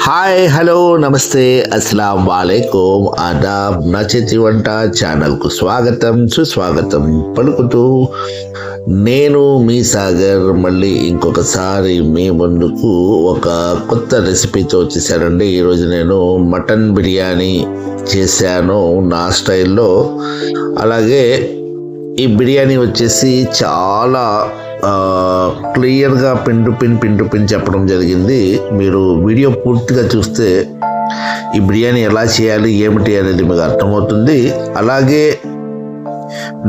Hi hello నమస్తే అస్సలం వాలేకుం ఆదాబ్ నా చేతి వంట ఛానల్కు స్వాగతం సుస్వాగతం పలుకుతూ నేను మీ సాగర్. మళ్ళీ ఇంకొకసారి మీ ముందుకు ఒక కొత్త రెసిపీతో వచ్చేసానండి. ఈరోజు నేను మటన్ బిర్యానీ చేశాను నా స్టైల్లో. అలాగే ఈ బిర్యానీ వచ్చేసి చాలా క్లియర్గా pin to pin pin to pin చెప్పడం జరిగింది. మీరు వీడియో పూర్తిగా చూస్తే ఈ బిర్యానీ ఎలా చేయాలి ఏమిటి అనేది మీకు అర్థమవుతుంది. అలాగే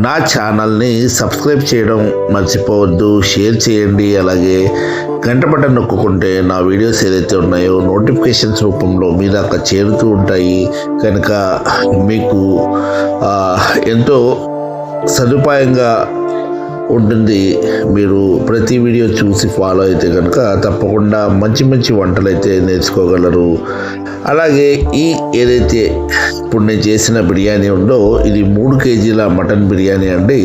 నా ఛానల్ని సబ్స్క్రైబ్ చేయడం మర్చిపోవద్దు షేర్ చేయండి. అలాగే గంట బటన్ నొక్కుంటే నా వీడియోస్ ఏదైతే ఉన్నాయో నోటిఫికేషన్స్ రూపంలో మీ దాకా చేరుతూ ఉంటాయి. కనుక మీకు ఎంతో సదుపాయంగా ఉంటుంది. మీరు ప్రతి వీడియో చూసి ఫాలో అయితే కనుక తప్పకుండా మంచి మంచి వంటలు అయితే నేర్చుకోగలరు. అలాగే ఈ ఏదైతే ఇప్పుడు నేను చేసిన బిర్యానీ ఉందో ఇది మూడు కేజీల మటన్ బిర్యానీ అండి.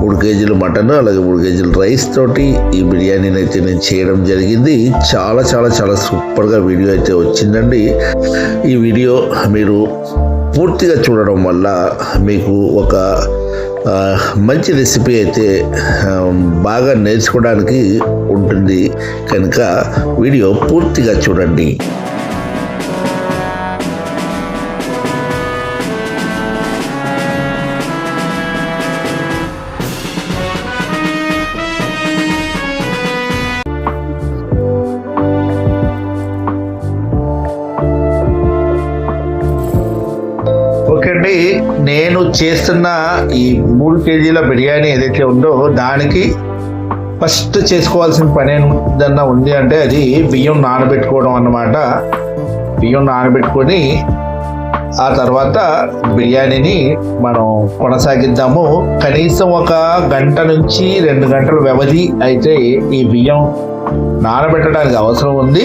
మూడు కేజీలు మటన్ అలాగే మూడు కేజీల రైస్ తోటి ఈ బిర్యానీని అయితే నేను చేయడం జరిగింది. చాలా చాలా చాలా సూపర్గా వీడియో అయితే వచ్చిందండి. ఈ వీడియో మీరు పూర్తిగా చూడడం వల్ల మీకు ఒక మంచి రెసిపీ అయితే బాగా నేర్చుకోవడానికి ఉంటుంది. కనుక వీడియో పూర్తిగా చూడండి. చేస్తున్న ఈ మూడు కేజీల బిర్యానీ ఏదైతే ఉందో దానికి ఫస్ట్ చేసుకోవాల్సిన పని ఏదన్నా ఉంది అంటే అది బియ్యం నానబెట్టుకోవడం అన్నమాట. బియ్యం నానబెట్టుకొని ఆ తర్వాత బిర్యానీని మనం కొనసాగిద్దాము. కనీసం ఒక గంట నుంచి రెండు గంటల వ్యవధి అయితే ఈ బియ్యం నానబెట్టడానికి అవసరం ఉంది.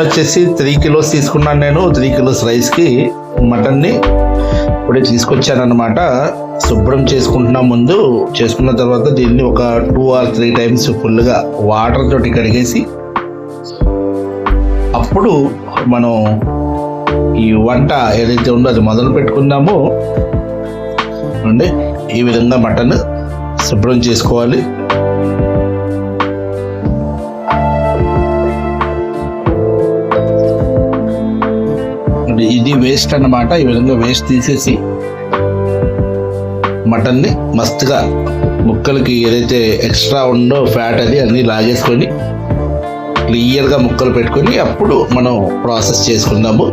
మటన్ వచ్చేసి త్రీ కిలోస్ తీసుకున్నాను నేను. త్రీ కిలోస్ రైస్కి మటన్ని ఇప్పుడే తీసుకొచ్చాను అనమాట శుభ్రం చేసుకుంటున్నా ముందు. చేసుకున్న తర్వాత దీన్ని ఒక టూ ఆర్ త్రీ టైమ్స్ ఫుల్గా వాటర్ తోటి కడిగేసి అప్పుడు మనం ఈ వంట ఏదైతే ఉందో అది మొదలు పెట్టుకుందామో అండి ఈ విధంగా మటన్ శుభ్రం చేసుకోవాలి. ఇది- ఇది వేస్ట్ అన్నమాట. ఈ విధంగా వేస్ట్ తీసేసి మటన్ని మస్తుగా ముక్కలకి ఏదైతే ఎక్స్ట్రా ఉందో ఫ్యాట్ అది అన్ని లాగేసుకొని క్లియర్గా ముక్కలు పెట్టుకొని అప్పుడు మనం ప్రాసెస్ చేసుకుందాము.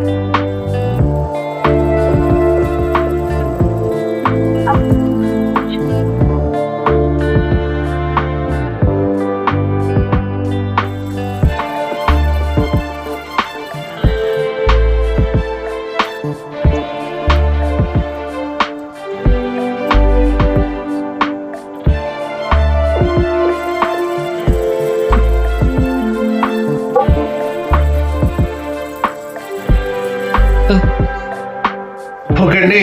ఓకే అండి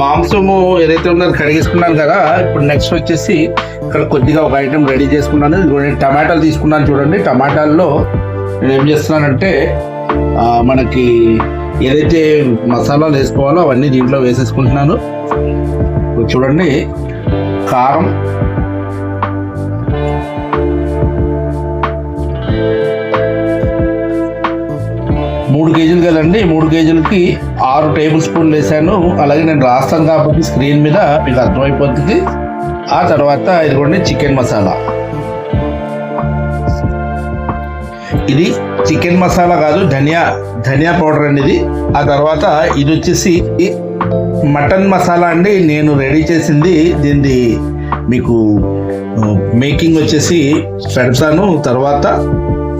మాంసము ఏదైతే ఉందో కడిగేసుకున్నాను కదా ఇప్పుడు నెక్స్ట్ వచ్చేసి ఇక్కడ కొద్దిగా ఒక ఐటెం రెడీ చేసుకున్నాను. ఇదిగోండి టమాటాలు తీసుకున్నాను చూడండి. టమాటాల్లో నేను ఏం చేస్తున్నానంటే మనకి ఏదైతే మసాలాలు వేసుకోవాలో అవన్నీ దీంట్లో వేసేసుకుంటున్నాను. చూడండి కారం మూడు కేజీలు కదండి మూడు కేజీలకి ఆరు టేబుల్ స్పూన్లు వేసాను అలాగే నేను రాస్తాను కాబట్టి స్క్రీన్ మీద మీకు అర్థమైపోతుంది. ఆ తర్వాత ఇదిగోండి చికెన్ మసాలా. ఇది చికెన్ మసాలా కాదు ధనియా ధనియా పౌడర్ అండి ఇది. ఆ తర్వాత ఇది వచ్చేసి మటన్ మసాలా అండి. నేను రెడీ చేసింది దీనిది మీకు మేకింగ్ వచ్చేసి పెడతాను. తర్వాత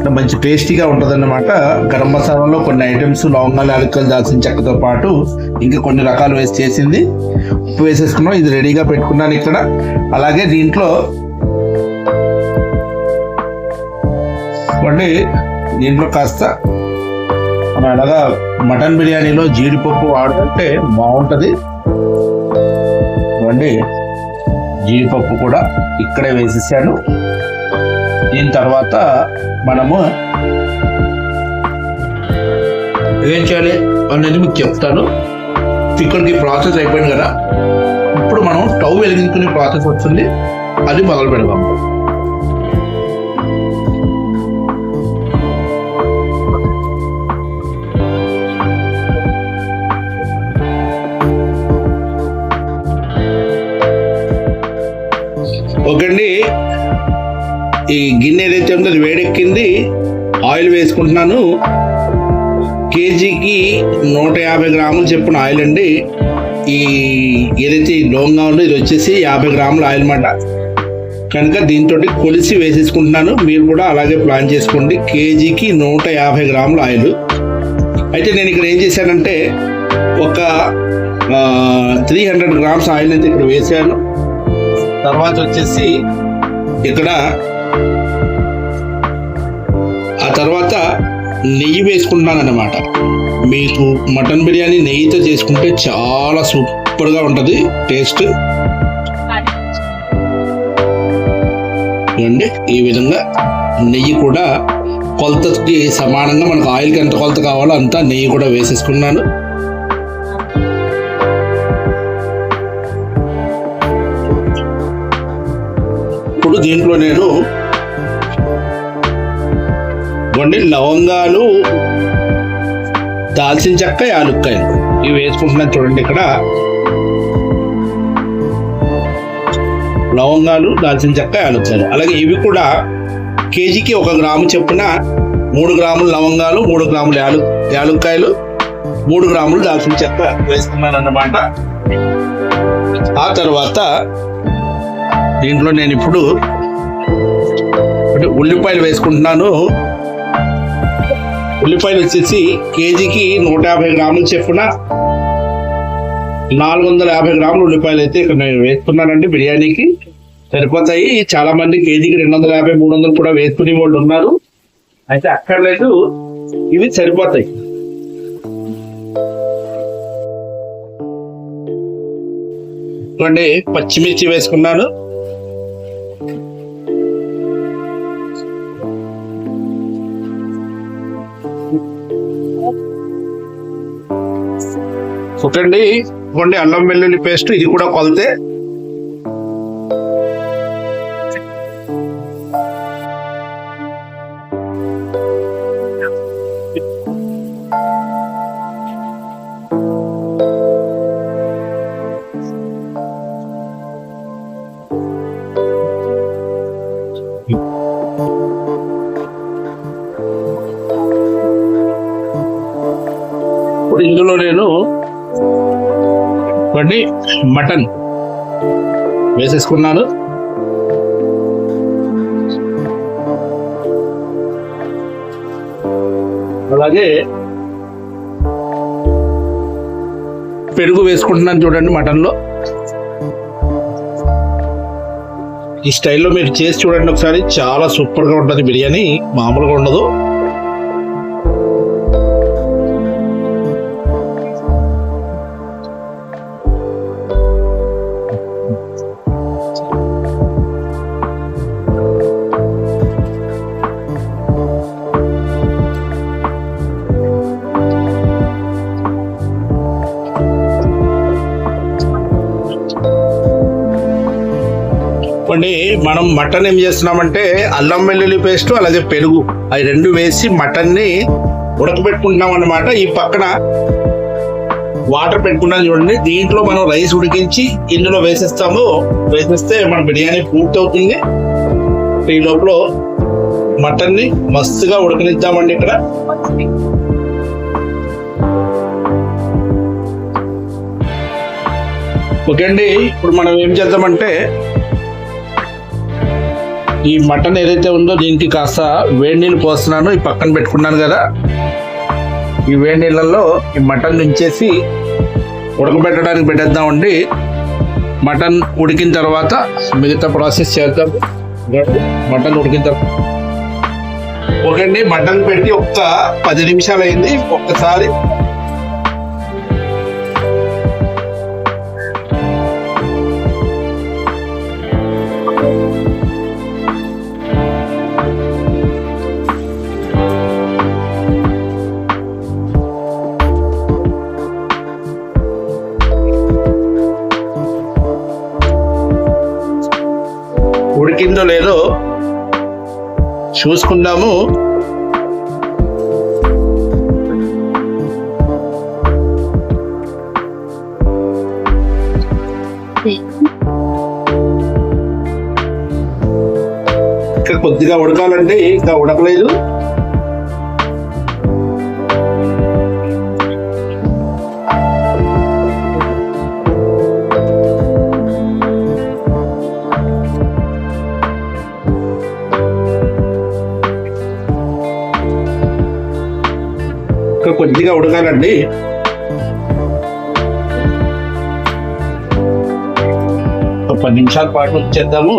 మంచి టేస్టీగా ఉంటుందన్నమాట. గరం మసాలాలో కొన్ని ఐటమ్స్ లవంగాలు యాలక్కలు దాల్చిన చెక్కతో పాటు ఇంకా కొన్ని రకాలు వేసి చేసింది. ఉప్పు వేసేసుకున్నాం. ఇది రెడీగా పెట్టుకున్నాను ఇక్కడ. అలాగే దీంట్లో వండి దీంట్లో కాస్త అలాగా మటన్ బిర్యానీలో జీడిపప్పు వాడుకుంటే బాగుంటుంది. వండి జీడిపప్పు కూడా ఇక్కడే వేసేసాను. దీని తర్వాత మనము ఏం చేయాలి అనేది మీకు చెప్తాను. ఇక్కడికి ప్రాసెస్ అయిపోయింది కదా. ఇప్పుడు మనం స్టవ్ వెలిగించుకునే ప్రాసెస్ వస్తుంది. అది మొదలు పెడదాం. ఓకే అండి. ఈ గిన్నె ఏదైతే ఉందో అది వేడెక్కింది ఆయిల్ వేసుకుంటున్నాను. కేజీకి నూట యాభై గ్రాములు చెప్పిన ఆయిల్ అండి. ఈ ఏదైతే లోంగా డోంగా ఉందో ఇది వచ్చేసి యాభై గ్రాముల ఆయిల్ మాట. కనుక దీంతో కొలిసి వేసేసుకుంటున్నాను. మీరు కూడా అలాగే ప్లాన్ చేసుకోండి. కేజీకి నూట యాభై గ్రాముల ఆయిల్. అయితే నేను ఇక్కడ ఏం చేశానంటే ఒక త్రీ హండ్రెడ్ గ్రామ్స్ ఆయిల్ అయితే ఇక్కడ వేసాను తర్వాత వచ్చేసి ఇక్కడ తర్వాత నెయ్యి వేసుకుంటున్నాను మీకు మటన్ బిర్యానీ నెయ్యితో చేసుకుంటే చాలా సూపర్గా ఉంటుంది టేస్ట్. చూడండి ఈ విధంగా నెయ్యి కూడా కొలతకి సమానంగా మనకు ఆయిల్కి ఎంత కొలత కావాలో అంత నెయ్యి కూడా వేసేసుకున్నాను. ఇప్పుడు దీంట్లో నేను కొన్ని లవంగాలు దాల్చిన చెక్క యాలుక్కాయలు. ఇవి వేసుకుంటున్నాను చూడండి ఇక్కడ. లవంగాలు దాల్చిన చెక్క యాలుక్కాయలు. అలాగే ఇవి కూడా కేజీకి ఒక గ్రాము చొప్పున మూడు గ్రాములు లవంగాలు మూడు గ్రాములు యాలు యాలుక్కాయలు మూడు గ్రాములు దాల్చిన చెక్క వేసుకున్నాను అన్నమాట ఆ తర్వాత దీంట్లో నేను ఇప్పుడు ఉల్లిపాయలు వేసుకుంటున్నాను. ఉల్లిపాయలు వచ్చేసి కేజీకి నూట యాభై గ్రాములు చెప్పున నాలుగు వందల యాభై గ్రాములు ఉల్లిపాయలు అయితే ఇక్కడ నేను వేసుకున్నానండి బిర్యానీకి. సరిపోతాయి. చాలా మంది కేజీకి రెండు వందల యాభై మూడు వందలు కూడా వేసుకునే వాళ్ళు ఉన్నారు. అయితే అక్కర్లేదు. ఇవి సరిపోతాయి. చూడండి పచ్చిమిర్చి వేసుకున్నాను. చూడండి ఇవ్వండి అల్లం వెల్లుల్లి పేస్ట్ ఇది కూడా కొలితే. ఇప్పుడు ఇందులో నేను ఇవ్వండి మటన్ వేసేసుకున్నాను. అలాగే పెరుగు వేసుకుంటున్నాను చూడండి మటన్లో. ఈ స్టైల్లో మీరు చేసి చూడండి ఒకసారి. చాలా సూపర్గా ఉంటుంది బిర్యానీ. మామూలుగా ఉండదు. మనం మటన్ ఏం చేస్తున్నామంటే అల్లం వెల్లుల్లి పేస్ట్ అలాగే పెరుగు. అవి రెండు వేసి మటన్ని ఉడకబెట్టుకుంటున్నాం అన్నమాట ఈ పక్కన వాటర్ పెట్టుకున్నాను చూడండి. దీంట్లో మనం రైస్ ఉడికించి ఇందులో వేసేస్తాము. వేసేస్తే మన బిర్యానీ పూర్తి అవుతుంది ఈ లోపల మటన్ని మస్తుగా ఉడకనిద్దామండి ఇక్కడ. ఓకే అండి. ఇప్పుడు మనం ఏం చేద్దామంటే ఈ మటన్ ఏదైతే ఉందో దీనికి కాస్త వేడి నీళ్ళు పోస్తున్నాను ఈ పక్కన పెట్టుకున్నాను కదా. ఈ వేడి నీళ్ళల్లో ఈ మటన్ దించేసి ఉడకబెట్టడానికి పెట్టేద్దామండి. మటన్ ఉడికిన తర్వాత మిగతా ప్రాసెస్ చేద్దాం. మటన్ ఉడికిన తర్వాత. ఓకే అండి మటన్ పెట్టి ఒక్క పది నిమిషాలు అయింది. ఒక్కసారి ఉడికిందో లేదో చూసుకుందాము. ఇంకా కొద్దిగా ఉడకాలంటే ఇంకా ఉడకలేదు. కొద్దిగా ఉడకాలండి. ఒక పది నిమిషాల పాటు వచ్చేద్దాము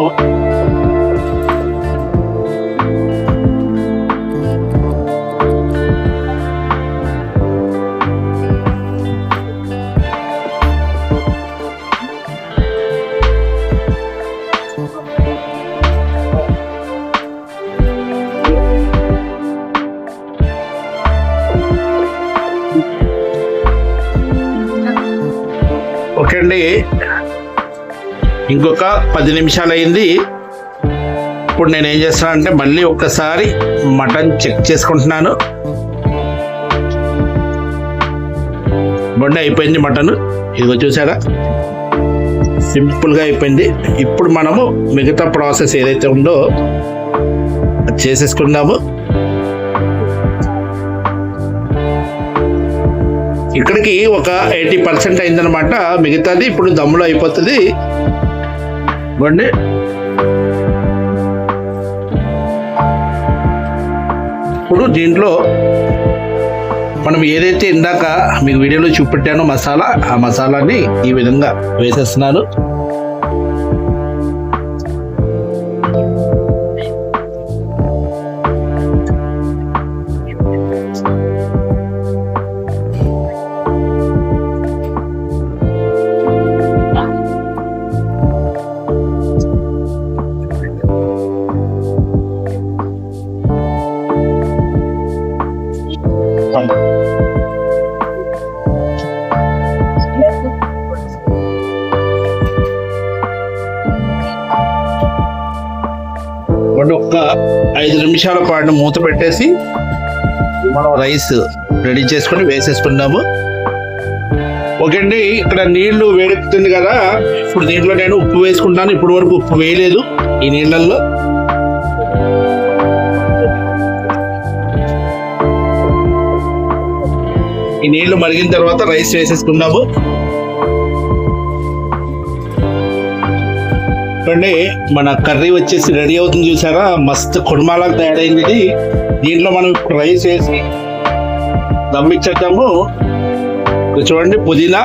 ఇంకొక పది నిమిషాలు అయింది ఇప్పుడు నేను ఏం చేస్తున్నాను అంటే మళ్ళీ ఒక్కసారి మటన్ చెక్ చేసుకుంటున్నాను. బండి అయిపోయింది మటన్. ఇదిగో చూసారా? సింపుల్గా అయిపోయింది. ఇప్పుడు మనము మిగతా ప్రాసెస్ ఏదైతే ఉందో అది చేసేసుకుందాము. ఇక్కడికి ఒక ఎయిటీ పర్సెంట్ అయిందనమాట మిగతాది ఇప్పుడు దమ్ములో అయిపోతుంది. ఇవ్వండి ఇప్పుడు దీంట్లో మనం ఏదైతే ఇందాక మీకు వీడియోలో చూపెట్టానో మసాలా ఆ మసాలాని ఈ విధంగా వేసేస్తున్నాను. వాటిని మూత పెట్టేసి మనం రైస్ రెడీ చేసుకొని వేసేసుకున్నాము ఓకే అండి ఇక్కడ నీళ్ళు వేడెక్కుతుంది కదా. ఇప్పుడు దీంట్లో నేను ఉప్పు వేసుకుంటాను. ఇప్పటి వరకు ఉప్పు వేయలేదు ఈ నీళ్ళల్లో. ఈ నీళ్ళు మరిగిన తర్వాత రైస్ వేసేసుకున్నాము చూడండి మన కర్రీ వచ్చేసి రెడీ అవుతుంది చూసారా? మస్తు కుర్మాలాగా తయారైంది దీంట్లో మనం రైస్ వేసి దమ్మిచ్చేద్దాము చూడండి పుదీనా.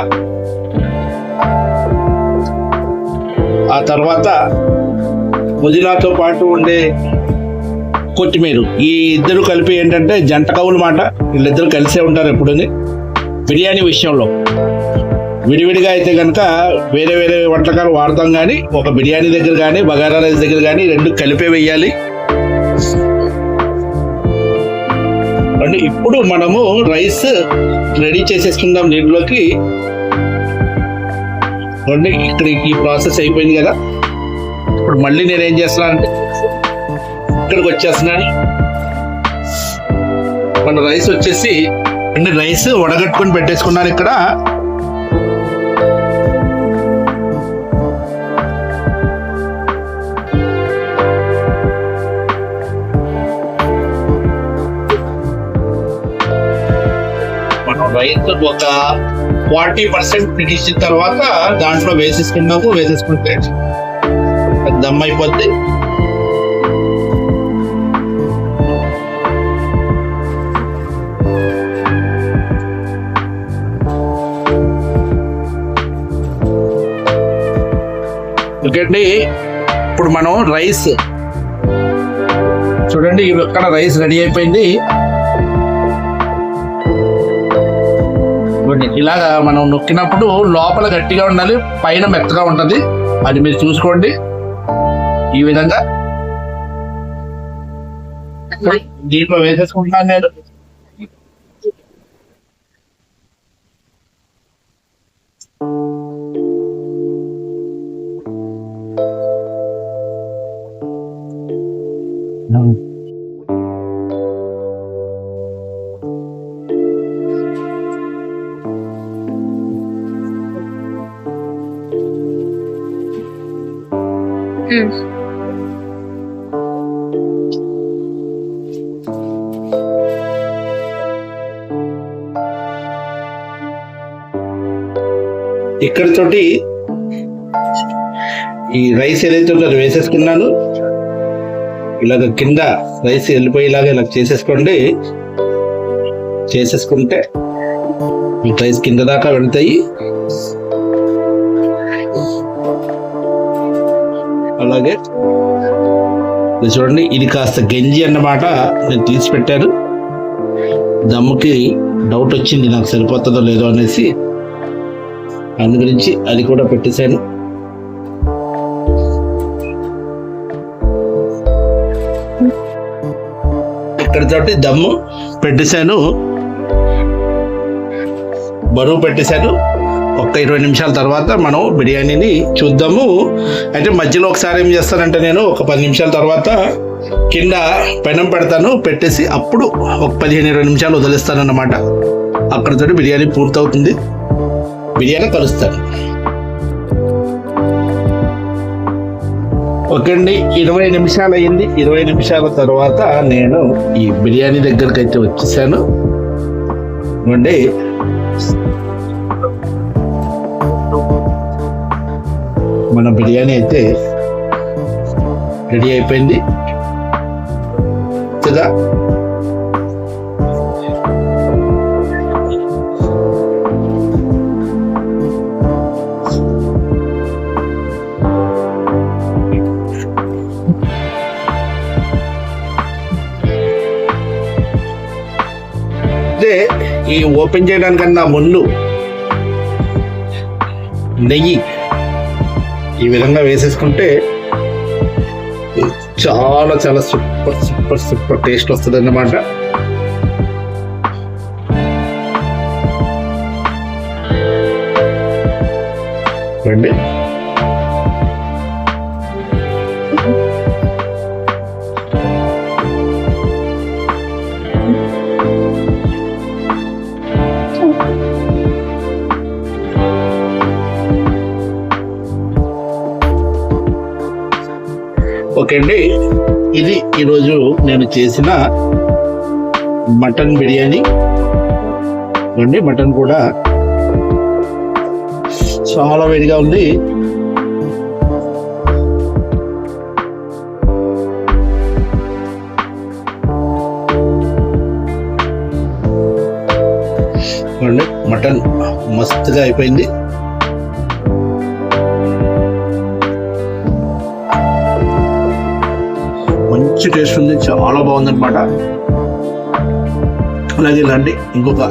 ఆ తర్వాత పుదీనాతో పాటు ఉండే కొత్తిమీర. ఈ ఇద్దరు కలిపి ఏంటంటే జంట కవులు మాట. వీళ్ళిద్దరు కలిసే ఉంటారు ఎప్పుడుని. బిర్యానీ విషయంలో. విడివిడిగా అయితే కనుక వేరే వేరే వంటకాలు వాడతాం కానీ ఒక బిర్యానీ దగ్గర కానీ బగారా రైస్ దగ్గర కానీ రెండు కలిపే వేయాలి అంటే ఇప్పుడు మనము రైస్ రెడీ చేసేసుకుందాం దీంట్లోకి రండి ఇక్కడ ఈ ప్రాసెస్ అయిపోయింది కదా. ఇప్పుడు మళ్ళీ నేను ఏం చేస్తున్నానంటే ఇక్కడికి వచ్చేస్తున్నాను. మన రైస్ వచ్చేసి అంటే రైస్ వడగట్టుకొని పెట్టేసుకున్నాను ఇక్కడ. ఒక ఫార్టీ పర్సెంట్ ఫినిష్ తర్వాత దాంట్లో వేసేసుకున్నాము వేసేసుకుంటే దమ్ అయిపోద్ది. ఓకే ఇప్పుడు మనం రైస్. చూడండి ఇక్కడ రైస్ రెడీ అయిపోయింది. ఇలాగా మనం నొక్కినప్పుడు లోపల గట్టిగా ఉండాలి పైన మెత్తగా ఉంటది. అది మీరు చూసుకోండి. ఈ విధంగా. దీంట్లో వేసేసుకుంటున్నాను నేను. ఇక్కడ తోటి ఈ రైస్ ఏదైతే ఉందో వేసేసుకున్నాను. ఇలాగ కింద రైస్ వెళ్ళిపోయేలాగా ఇలా చేసేసుకోండి. చేసేసుకుంటే ఈ రైస్ కింద దాకా వెళ్తాయి. అలాగే ఇది చూడండి ఇది కాస్త గంజి అన్నమాట. నేను తీసి పెట్టాను దమ్ముకి డౌట్ వచ్చింది నాకు సరిపోతుందో లేదో అనేసి అందు గురించి అది కూడా పెట్టేశాను. ఇక్కడ దమ్ము పెట్టేశాను. బరువు పెట్టేశాను. ఒక్క ఇరవై నిమిషాల తర్వాత మనం బిర్యానీని చూద్దాము. అయితే మధ్యలో ఒకసారి ఏం చేస్తానంటే నేను ఒక పది నిమిషాల తర్వాత కింద పెనం పెడతాను పెట్టేసి అప్పుడు ఒక పదిహేను ఇరవై నిమిషాలు వదిలేస్తాను అన్నమాట బిర్యానీ పూర్తవుతుంది. బిర్యానీ కలుస్తాను. ఓకే అండి ఇరవై నిమిషాలు అయింది ఇరవై నిమిషాల తర్వాత నేను ఈ బిర్యానీ దగ్గరికి అయితే వచ్చేసాను. ఇవ్వండి మన బిర్యానీ అయితే రెడీ అయిపోయింది. కదా అయితే ఈ ఓపెన్ చేయడానికన్నా ముందు నెయ్యి ఈ విధంగా వేసేసుకుంటే చాలా చాలా సూపర్ సూపర్ సూపర్ టేస్ట్ వస్తుంది అన్నమాట రండి. ఓకే అండి. ఇది ఈరోజు నేను చేసిన మటన్ బిర్యానీ. అండి మటన్ కూడా చాలా వేడిగా ఉంది. అండి మటన్ మస్తుగా అయిపోయింది. మంచి టేస్ట్ ఉంది. చాలా బాగుందనమాట అలాగే ఇలాంటి ఇంకొక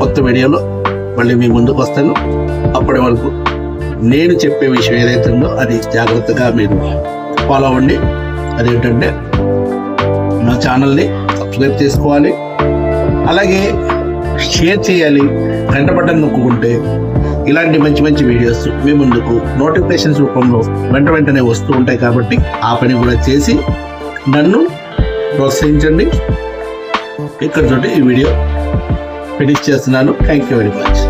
కొత్త వీడియోలో మళ్ళీ మీ ముందుకు వస్తాను. అప్పటి వరకు నేను చెప్పే విషయం ఏదైతే ఉందో అది జాగ్రత్తగా మీరు ఫాలో అవ్వండి. అదేంటంటే నా ఛానల్ని సబ్స్క్రైబ్ చేసుకోవాలి. అలాగే షేర్ చేయాలి. గంట బటన్ నొక్కుంటే ఇలాంటి మంచి మంచి వీడియోస్ మీ ముందుకు నోటిఫికేషన్స్ రూపంలో వెంట వెంటనే వస్తూ ఉంటాయి కాబట్టి ఆ పని కూడా చేసి నన్ను ప్రోత్సహించండి. ఇక్కడ తోటి ఈ వీడియో ఫినిష్ చేస్తున్నాను. Thank you very much